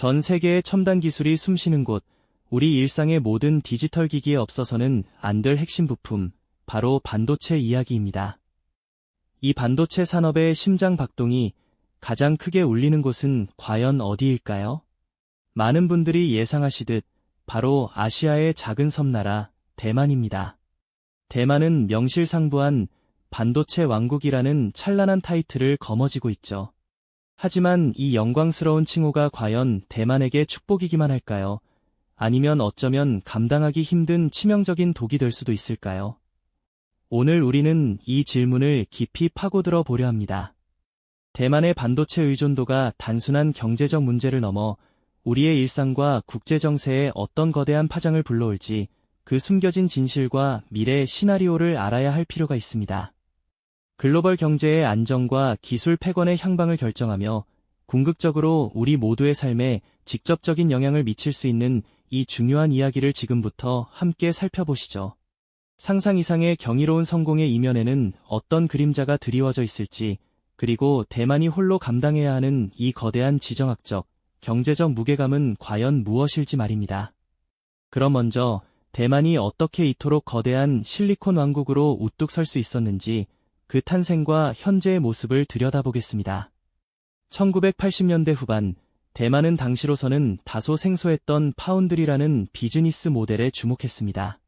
전 세계의 첨단 기술이 숨쉬는 곳, 우리 일상의 모든 디지털 기기에 없어서는 안 될 핵심 부품, 바로 반도체 이야기입니다. 이 반도체 산업의 심장 박동이 가장 크게 울리는 곳은 과연 어디일까요? 많은 분들이 예상하시듯 바로 아시아의 작은 섬나라 대만입니다. 대만은 명실상부한 반도체 왕국이라는 찬란한 타이틀을 거머쥐고 있죠. 하지만 이 영광스러운 칭호가 과연 대만에게 축복이기만 할까요? 아니면 어쩌면 감당하기 힘든 치명적인 독이 될 수도 있을까요? 오늘 우리는 이 질문을 깊이 파고들어 보려 합니다. 대만의 반도체 의존도가 단순한 경제적 문제를 넘어 우리의 일상과 국제정세에 어떤 거대한 파장을 불러올지 그 숨겨진 진실과 미래 시나리오를 알아야 할 필요가 있습니다. 글로벌 경제의 안정과 기술 패권의 향방을 결정하며 궁극적으로 우리 모두의 삶에 직접적인 영향을 미칠 수 있는 이 중요한 이야기를 지금부터 함께 살펴보시죠. 상상 이상의 경이로운 성공의 이면에는 어떤 그림자가 드리워져 있을지, 그리고 대만이 홀로 감당해야 하는 이 거대한 지정학적, 경제적 무게감은 과연 무엇일지 말입니다. 그럼 먼저 대만이 어떻게 이토록 거대한 실리콘 왕국으로 우뚝 설 수 있었는지 그 탄생과 현재의 모습을 들여다보겠습니다. 1980년대 후반 대만은 당시로서는 다소 생소했던 파운드리라는 비즈니스 모델에 주목했습니다.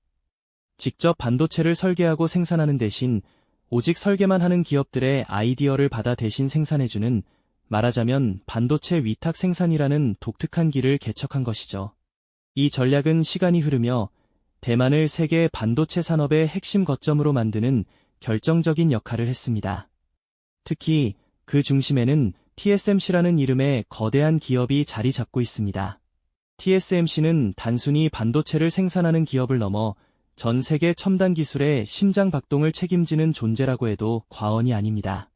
직접 반도체를 설계하고 생산하는 대신 오직 설계만 하는 기업들의 아이디어를 받아 대신 생산해주는 말하자면 반도체 위탁 생산이라는 독특한 길을 개척한 것이죠. 이 전략은 시간이 흐르며 대만을 세계 반도체 산업의 핵심 거점으로 만드는 결정적인 역할을 했습니다. 특히 그 중심에는 TSMC라는 이름의 거대한 기업이 자리 잡고 있습니다. TSMC는 단순히 반도체를 생산하는 기업을 넘어 전 세계 첨단 기술의 심장 박동을 책임지는 존재라고 해도 과언이 아닙니다.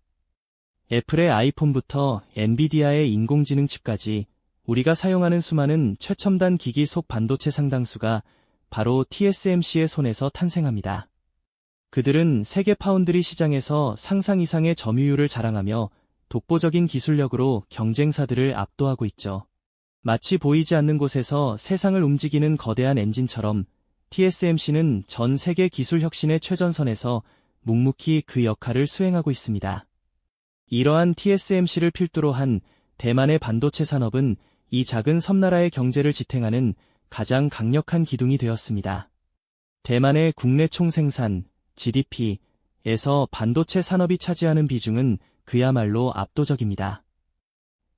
애플의 아이폰부터 엔비디아의 인공지능 칩까지 우리가 사용하는 수많은 최첨단 기기 속 반도체 상당수가 바로 TSMC의 손에서 탄생합니다. 그들은 세계 파운드리 시장에서 상상 이상의 점유율을 자랑하며 독보적인 기술력으로 경쟁사들을 압도하고 있죠. 마치 보이지 않는 곳에서 세상을 움직이는 거대한 엔진처럼 TSMC는 전 세계 기술 혁신의 최전선에서 묵묵히 그 역할을 수행하고 있습니다. 이러한 TSMC를 필두로 한 대만의 반도체 산업은 이 작은 섬나라의 경제를 지탱하는 가장 강력한 기둥이 되었습니다. 대만의 국내 총생산, GDP에서 반도체 산업이 차지하는 비중은 그야말로 압도적입니다.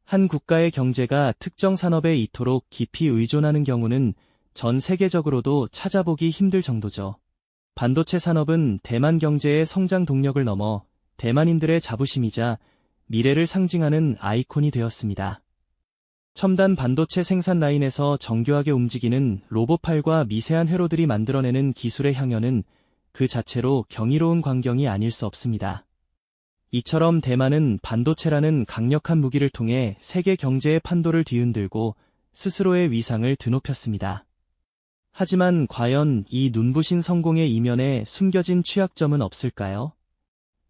한 국가의 경제가 특정 산업에 이토록 깊이 의존하는 경우는 전 세계적으로도 찾아보기 힘들 정도죠. 반도체 산업은 대만 경제의 성장 동력을 넘어 대만인들의 자부심이자 미래를 상징하는 아이콘이 되었습니다. 첨단 반도체 생산 라인에서 정교하게 움직이는 로봇팔과 미세한 회로들이 만들어내는 기술의 향연은 그 자체로 경이로운 광경이 아닐 수 없습니다. 이처럼 대만은 반도체라는 강력한 무기를 통해 세계 경제의 판도를 뒤흔들고 스스로의 위상을 드높였습니다. 하지만 과연 이 눈부신 성공의 이면에 숨겨진 취약점은 없을까요?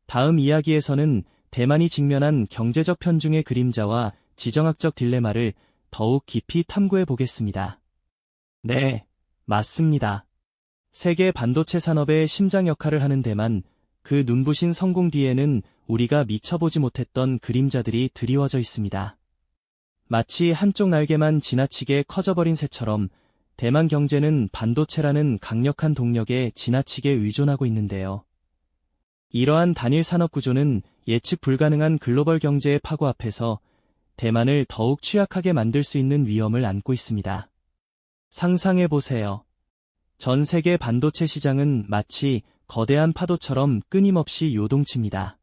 다음 이야기에서는 대만이 직면한 경제적 편중의 그림자와 지정학적 딜레마를 더욱 깊이 탐구해 보겠습니다. 네, 맞습니다. 세계 반도체 산업의 심장 역할을 하는 데만 그 눈부신 성공 뒤에는 우리가 미쳐보지 못했던 그림자들이 드리워져 있습니다. 마치 한쪽 날개만 지나치게 커져버린 새처럼 대만 경제는 반도체라는 강력한 동력에 지나치게 의존하고 있는데요. 이러한 단일 산업 구조는 예측 불가능한 글로벌 경제의 파고 앞에서 대만을 더욱 취약하게 만들 수 있는 위험을 안고 있습니다. 상상해 보세요. 전 세계 반도체 시장은 마치 거대한 파도처럼 끊임없이 요동칩니다.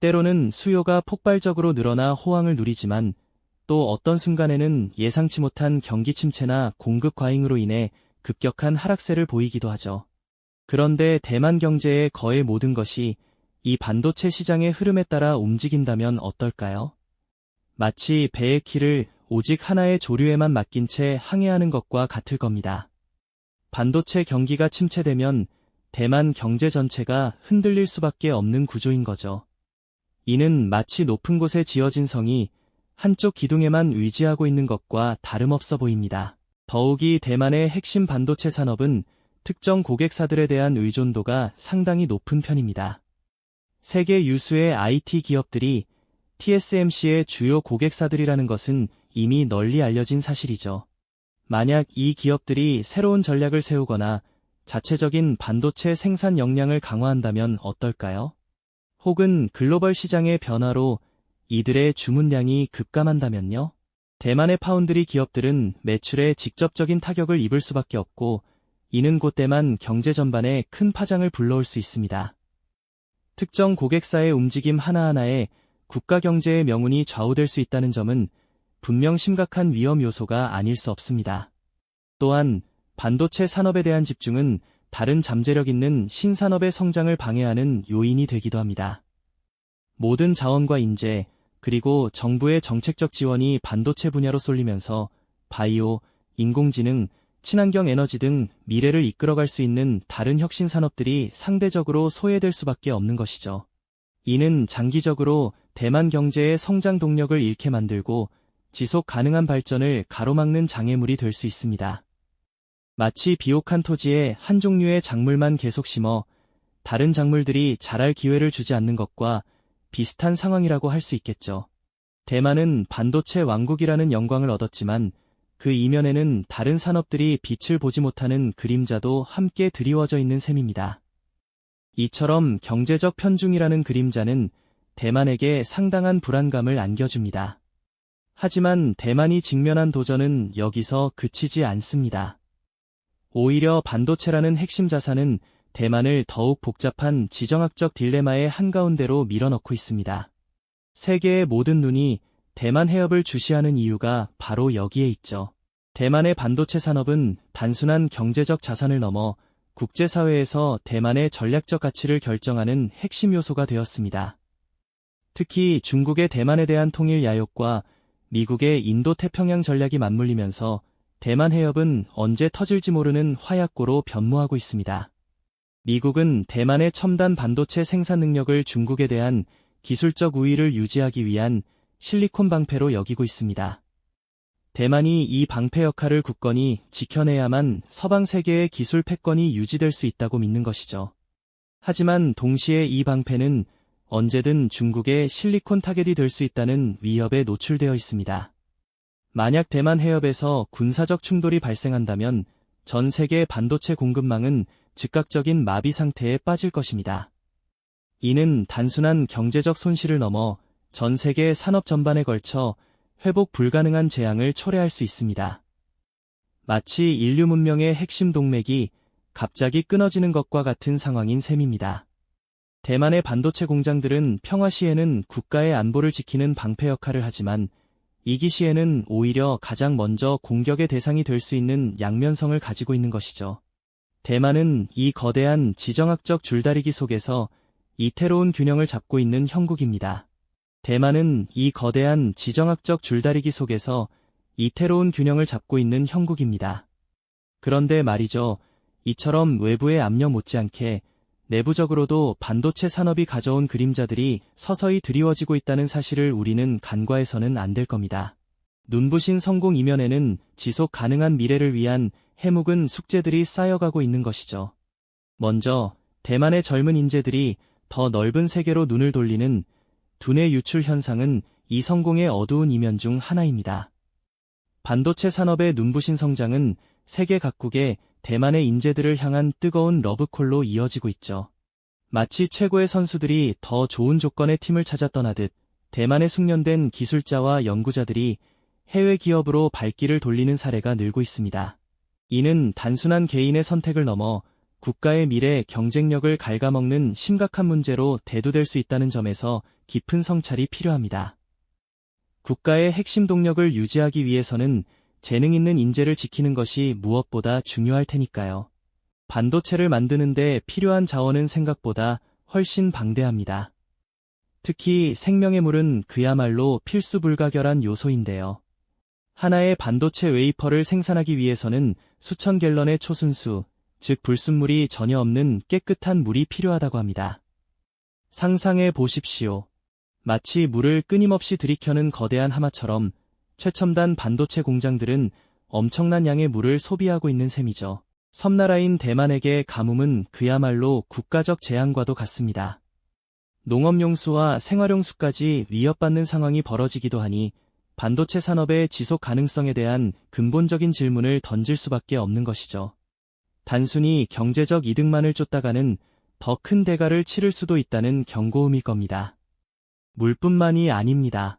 때로는 수요가 폭발적으로 늘어나 호황을 누리지만 또 어떤 순간에는 예상치 못한 경기 침체나 공급 과잉으로 인해 급격한 하락세를 보이기도 하죠. 그런데 대만 경제의 거의 모든 것이 이 반도체 시장의 흐름에 따라 움직인다면 어떨까요? 마치 배의 키를 오직 하나의 조류에만 맡긴 채 항해하는 것과 같을 겁니다. 반도체 경기가 침체되면 대만 경제 전체가 흔들릴 수밖에 없는 구조인 거죠. 이는 마치 높은 곳에 지어진 성이 한쪽 기둥에만 의지하고 있는 것과 다름없어 보입니다. 더욱이 대만의 핵심 반도체 산업은 특정 고객사들에 대한 의존도가 상당히 높은 편입니다. 세계 유수의 IT 기업들이 TSMC의 주요 고객사들이라는 것은 이미 널리 알려진 사실이죠. 만약 이 기업들이 새로운 전략을 세우거나 자체적인 반도체 생산 역량을 강화한다면 어떨까요? 혹은 글로벌 시장의 변화로 이들의 주문량이 급감한다면요? 대만의 파운드리 기업들은 매출에 직접적인 타격을 입을 수밖에 없고 이는 곧 대만 경제 전반에 큰 파장을 불러올 수 있습니다. 특정 고객사의 움직임 하나하나에 국가 경제의 명운이 좌우될 수 있다는 점은 분명 심각한 위험 요소가 아닐 수 없습니다. 또한 반도체 산업에 대한 집중은 다른 잠재력 있는 신산업의 성장을 방해하는 요인이 되기도 합니다. 모든 자원과 인재, 그리고 정부의 정책적 지원이 반도체 분야로 쏠리면서 바이오, 인공지능, 친환경 에너지 등 미래를 이끌어갈 수 있는 다른 혁신 산업들이 상대적으로 소외될 수밖에 없는 것이죠. 이는 장기적으로 대만 경제의 성장 동력을 잃게 만들고 지속 가능한 발전을 가로막는 장애물이 될 수 있습니다. 마치 비옥한 토지에 한 종류의 작물만 계속 심어 다른 작물들이 자랄 기회를 주지 않는 것과 비슷한 상황이라고 할 수 있겠죠. 대만은 반도체 왕국이라는 영광을 얻었지만 그 이면에는 다른 산업들이 빛을 보지 못하는 그림자도 함께 드리워져 있는 셈입니다. 이처럼 경제적 편중이라는 그림자는 대만에게 상당한 불안감을 안겨줍니다. 하지만 대만이 직면한 도전은 여기서 그치지 않습니다. 오히려 반도체라는 핵심 자산은 대만을 더욱 복잡한 지정학적 딜레마의 한가운데로 밀어넣고 있습니다. 세계의 모든 눈이 대만 해협을 주시하는 이유가 바로 여기에 있죠. 대만의 반도체 산업은 단순한 경제적 자산을 넘어 국제사회에서 대만의 전략적 가치를 결정하는 핵심 요소가 되었습니다. 특히 중국의 대만에 대한 통일 야욕과 미국의 인도 태평양 전략이 맞물리면서 대만 해협은 언제 터질지 모르는 화약고로 변모하고 있습니다. 미국은 대만의 첨단 반도체 생산 능력을 중국에 대한 기술적 우위를 유지하기 위한 실리콘 방패로 여기고 있습니다. 대만이 이 방패 역할을 굳건히 지켜내야만 서방 세계의 기술 패권이 유지될 수 있다고 믿는 것이죠. 하지만 동시에 이 방패는 언제든 중국의 실리콘 타겟이 될 수 있다는 위협에 노출되어 있습니다. 만약 대만 해협에서 군사적 충돌이 발생한다면 전 세계 반도체 공급망은 즉각적인 마비 상태에 빠질 것입니다. 이는 단순한 경제적 손실을 넘어 전 세계 산업 전반에 걸쳐 회복 불가능한 재앙을 초래할 수 있습니다. 마치 인류 문명의 핵심 동맥이 갑자기 끊어지는 것과 같은 상황인 셈입니다. 대만의 반도체 공장들은 평화 시에는 국가의 안보를 지키는 방패 역할을 하지만 이기 시에는 오히려 가장 먼저 공격의 대상이 될 수 있는 양면성을 가지고 있는 것이죠. 대만은 이 거대한 지정학적 줄다리기 속에서 이태로운 균형을 잡고 있는 형국입니다. 대만은 이 거대한 지정학적 줄다리기 속에서 이태로운 균형을 잡고 있는 형국입니다. 그런데 말이죠. 이처럼 외부의 압력 못지않게 내부적으로도 반도체 산업이 가져온 그림자들이 서서히 드리워지고 있다는 사실을 우리는 간과해서는 안 될 겁니다. 눈부신 성공 이면에는 지속 가능한 미래를 위한 해묵은 숙제들이 쌓여가고 있는 것이죠. 먼저 대만의 젊은 인재들이 더 넓은 세계로 눈을 돌리는 두뇌 유출 현상은 이 성공의 어두운 이면 중 하나입니다. 반도체 산업의 눈부신 성장은 세계 각국의 대만의 인재들을 향한 뜨거운 러브콜로 이어지고 있죠. 마치 최고의 선수들이 더 좋은 조건의 팀을 찾아 떠나듯 대만의 숙련된 기술자와 연구자들이 해외 기업으로 발길을 돌리는 사례가 늘고 있습니다. 이는 단순한 개인의 선택을 넘어 국가의 미래 경쟁력을 갉아먹는 심각한 문제로 대두될 수 있다는 점에서 깊은 성찰이 필요합니다. 국가의 핵심 동력을 유지하기 위해서는 재능 있는 인재를 지키는 것이 무엇보다 중요할 테니까요. 반도체를 만드는데 필요한 자원은 생각보다 훨씬 방대합니다. 특히 생명의 물은 그야말로 필수 불가결한 요소인데요. 하나의 반도체 웨이퍼를 생산하기 위해서는 수천 갤런의 초순수, 즉 불순물이 전혀 없는 깨끗한 물이 필요하다고 합니다. 상상해 보십시오. 마치 물을 끊임없이 들이켜는 거대한 하마처럼 최첨단 반도체 공장들은 엄청난 양의 물을 소비하고 있는 셈이죠. 섬나라인 대만에게 가뭄은 그야말로 국가적 재앙과도 같습니다. 농업용수와 생활용수까지 위협받는 상황이 벌어지기도 하니 반도체 산업의 지속 가능성에 대한 근본적인 질문을 던질 수밖에 없는 것이죠. 단순히 경제적 이득만을 쫓다가는 더 큰 대가를 치를 수도 있다는 경고음일 겁니다. 물뿐만이 아닙니다.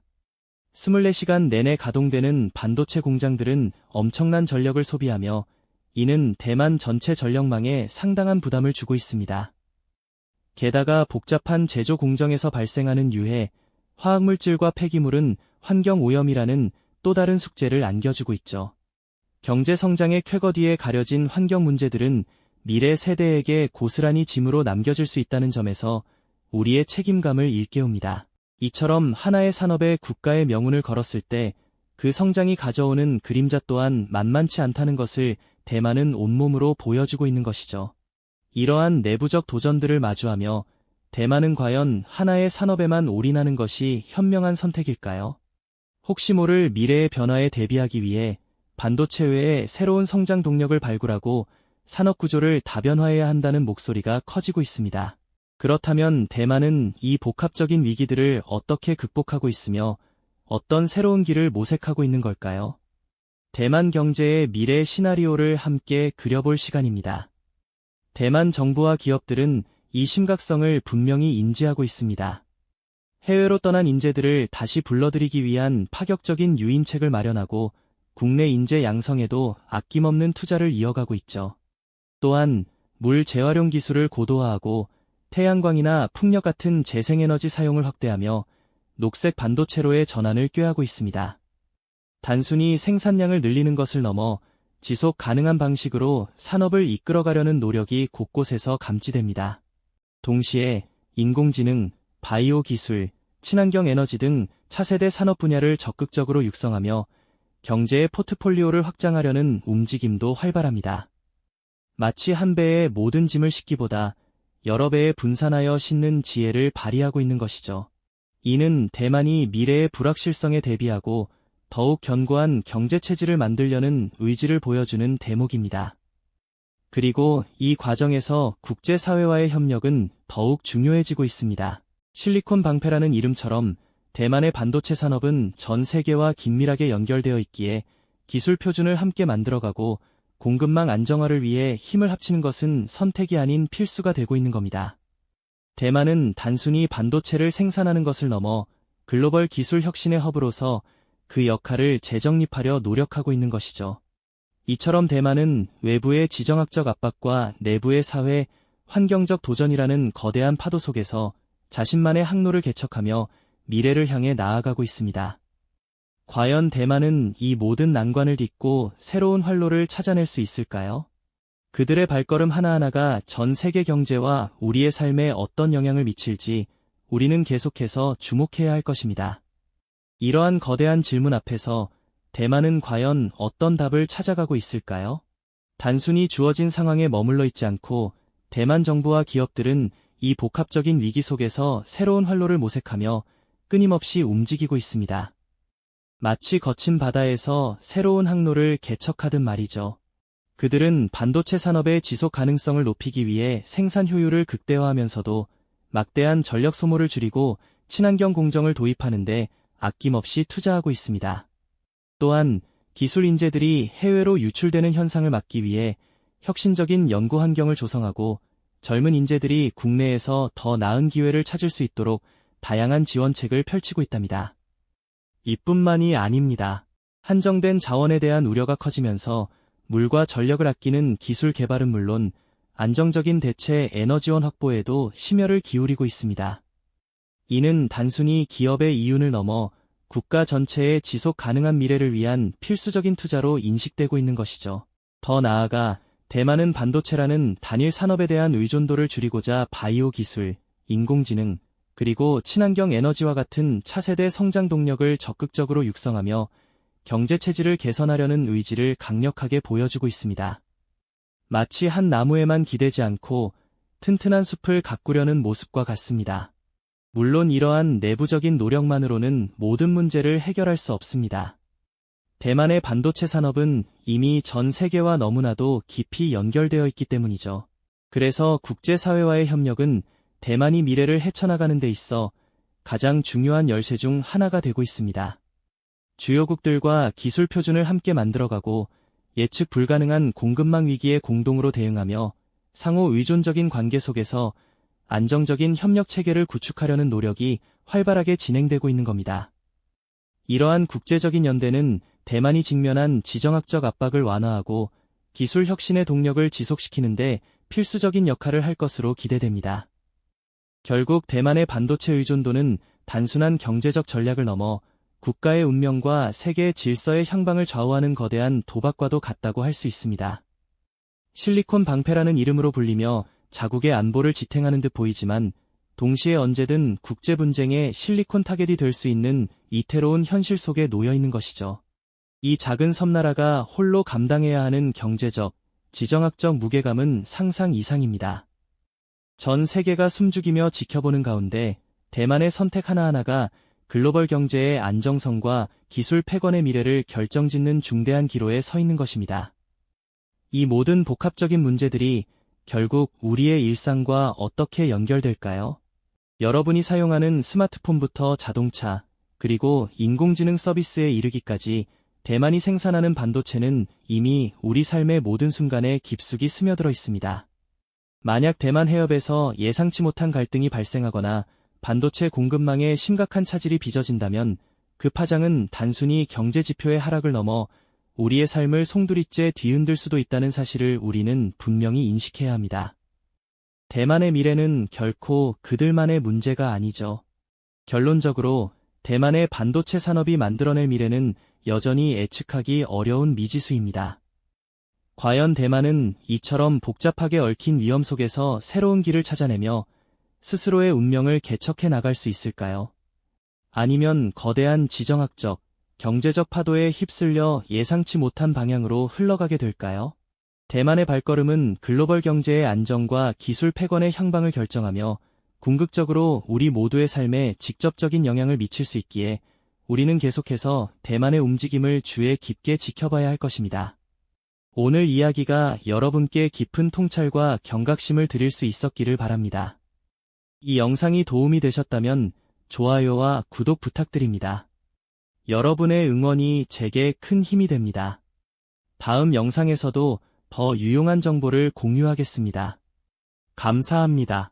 24시간 내내 가동되는 반도체 공장들은 엄청난 전력을 소비하며 이는 대만 전체 전력망에 상당한 부담을 주고 있습니다. 게다가 복잡한 제조 공정에서 발생하는 유해, 화학물질과 폐기물은 환경 오염이라는 또 다른 숙제를 안겨주고 있죠. 경제 성장의 쾌거디에 가려진 환경 문제들은 미래 세대에게 고스란히 짐으로 남겨질 수 있다는 점에서 우리의 책임감을 일깨웁니다. 이처럼 하나의 산업에 국가의 명운을 걸었을 때 그 성장이 가져오는 그림자 또한 만만치 않다는 것을 대만은 온몸으로 보여주고 있는 것이죠. 이러한 내부적 도전들을 마주하며 대만은 과연 하나의 산업에만 올인하는 것이 현명한 선택일까요? 혹시 모를 미래의 변화에 대비하기 위해 반도체 외에 새로운 성장 동력을 발굴하고 산업 구조를 다변화해야 한다는 목소리가 커지고 있습니다. 그렇다면 대만은 이 복합적인 위기들을 어떻게 극복하고 있으며 어떤 새로운 길을 모색하고 있는 걸까요? 대만 경제의 미래 시나리오를 함께 그려볼 시간입니다. 대만 정부와 기업들은 이 심각성을 분명히 인지하고 있습니다. 해외로 떠난 인재들을 다시 불러들이기 위한 파격적인 유인책을 마련하고 국내 인재 양성에도 아낌없는 투자를 이어가고 있죠. 또한 물 재활용 기술을 고도화하고 태양광이나 풍력 같은 재생에너지 사용을 확대하며 녹색 반도체로의 전환을 꾀하고 있습니다. 단순히 생산량을 늘리는 것을 넘어 지속 가능한 방식으로 산업을 이끌어가려는 노력이 곳곳에서 감지됩니다. 동시에 인공지능, 바이오 기술, 친환경 에너지 등 차세대 산업 분야를 적극적으로 육성하며 경제의 포트폴리오를 확장하려는 움직임도 활발합니다. 마치 한 배에 모든 짐을 싣기보다 여러 배에 분산하여 싣는 지혜를 발휘하고 있는 것이죠. 이는 대만이 미래의 불확실성에 대비하고 더욱 견고한 경제 체질을 만들려는 의지를 보여주는 대목입니다. 그리고 이 과정에서 국제사회와의 협력은 더욱 중요해지고 있습니다. 실리콘 방패라는 이름처럼 대만의 반도체 산업은 전 세계와 긴밀하게 연결되어 있기에 기술 표준을 함께 만들어가고 공급망 안정화를 위해 힘을 합치는 것은 선택이 아닌 필수가 되고 있는 겁니다. 대만은 단순히 반도체를 생산하는 것을 넘어 글로벌 기술 혁신의 허브로서 그 역할을 재정립하려 노력하고 있는 것이죠. 이처럼 대만은 외부의 지정학적 압박과 내부의 사회, 환경적 도전이라는 거대한 파도 속에서 자신만의 항로를 개척하며 미래를 향해 나아가고 있습니다. 과연 대만은 이 모든 난관을 딛고 새로운 활로를 찾아낼 수 있을까요? 그들의 발걸음 하나하나가 전 세계 경제와 우리의 삶에 어떤 영향을 미칠지 우리는 계속해서 주목해야 할 것입니다. 이러한 거대한 질문 앞에서 대만은 과연 어떤 답을 찾아가고 있을까요? 단순히 주어진 상황에 머물러 있지 않고 대만 정부와 기업들은 이 복합적인 위기 속에서 새로운 활로를 모색하며 끊임없이 움직이고 있습니다. 마치 거친 바다에서 새로운 항로를 개척하듯 말이죠. 그들은 반도체 산업의 지속 가능성을 높이기 위해 생산 효율을 극대화하면서도 막대한 전력 소모를 줄이고 친환경 공정을 도입하는데 아낌없이 투자하고 있습니다. 또한 기술 인재들이 해외로 유출되는 현상을 막기 위해 혁신적인 연구 환경을 조성하고 젊은 인재들이 국내에서 더 나은 기회를 찾을 수 있도록 다양한 지원책을 펼치고 있답니다. 이뿐만이 아닙니다. 한정된 자원에 대한 우려가 커지면서 물과 전력을 아끼는 기술 개발은 물론 안정적인 대체 에너지원 확보에도 심혈을 기울이고 있습니다. 이는 단순히 기업의 이윤을 넘어 국가 전체의 지속 가능한 미래를 위한 필수적인 투자로 인식되고 있는 것이죠. 더 나아가 대만은 반도체라는 단일 산업에 대한 의존도를 줄이고자 바이오 기술, 인공지능, 그리고 친환경 에너지와 같은 차세대 성장 동력을 적극적으로 육성하며 경제 체질을 개선하려는 의지를 강력하게 보여주고 있습니다. 마치 한 나무에만 기대지 않고 튼튼한 숲을 가꾸려는 모습과 같습니다. 물론 이러한 내부적인 노력만으로는 모든 문제를 해결할 수 없습니다. 대만의 반도체 산업은 이미 전 세계와 너무나도 깊이 연결되어 있기 때문이죠. 그래서 국제사회와의 협력은 대만이 미래를 헤쳐나가는 데 있어 가장 중요한 열쇠 중 하나가 되고 있습니다. 주요국들과 기술 표준을 함께 만들어가고 예측 불가능한 공급망 위기에 공동으로 대응하며 상호 의존적인 관계 속에서 안정적인 협력 체계를 구축하려는 노력이 활발하게 진행되고 있는 겁니다. 이러한 국제적인 연대는 대만이 직면한 지정학적 압박을 완화하고 기술 혁신의 동력을 지속시키는데 필수적인 역할을 할 것으로 기대됩니다. 결국 대만의 반도체 의존도는 단순한 경제적 전략을 넘어 국가의 운명과 세계의 질서의 향방을 좌우하는 거대한 도박과도 같다고 할 수 있습니다. 실리콘 방패라는 이름으로 불리며 자국의 안보를 지탱하는 듯 보이지만 동시에 언제든 국제 분쟁의 실리콘 타겟이 될 수 있는 이태로운 현실 속에 놓여 있는 것이죠. 이 작은 섬나라가 홀로 감당해야 하는 경제적, 지정학적 무게감은 상상 이상입니다. 전 세계가 숨죽이며 지켜보는 가운데 대만의 선택 하나하나가 글로벌 경제의 안정성과 기술 패권의 미래를 결정짓는 중대한 기로에 서 있는 것입니다. 이 모든 복합적인 문제들이 결국 우리의 일상과 어떻게 연결될까요? 여러분이 사용하는 스마트폰부터 자동차, 그리고 인공지능 서비스에 이르기까지 대만이 생산하는 반도체는 이미 우리 삶의 모든 순간에 깊숙이 스며들어 있습니다. 만약 대만 해협에서 예상치 못한 갈등이 발생하거나 반도체 공급망에 심각한 차질이 빚어진다면 그 파장은 단순히 경제 지표의 하락을 넘어 우리의 삶을 송두리째 뒤흔들 수도 있다는 사실을 우리는 분명히 인식해야 합니다. 대만의 미래는 결코 그들만의 문제가 아니죠. 결론적으로 대만의 반도체 산업이 만들어낼 미래는 여전히 예측하기 어려운 미지수입니다. 과연 대만은 이처럼 복잡하게 얽힌 위험 속에서 새로운 길을 찾아내며 스스로의 운명을 개척해 나갈 수 있을까요? 아니면 거대한 지정학적, 경제적 파도에 휩쓸려 예상치 못한 방향으로 흘러가게 될까요? 대만의 발걸음은 글로벌 경제의 안정과 기술 패권의 향방을 결정하며 궁극적으로 우리 모두의 삶에 직접적인 영향을 미칠 수 있기에 우리는 계속해서 대만의 움직임을 주에 깊게 지켜봐야 할 것입니다. 오늘 이야기가 여러분께 깊은 통찰과 경각심을 드릴 수 있었기를 바랍니다. 이 영상이 도움이 되셨다면 좋아요와 구독 부탁드립니다. 여러분의 응원이 제게 큰 힘이 됩니다. 다음 영상에서도 더 유용한 정보를 공유하겠습니다. 감사합니다.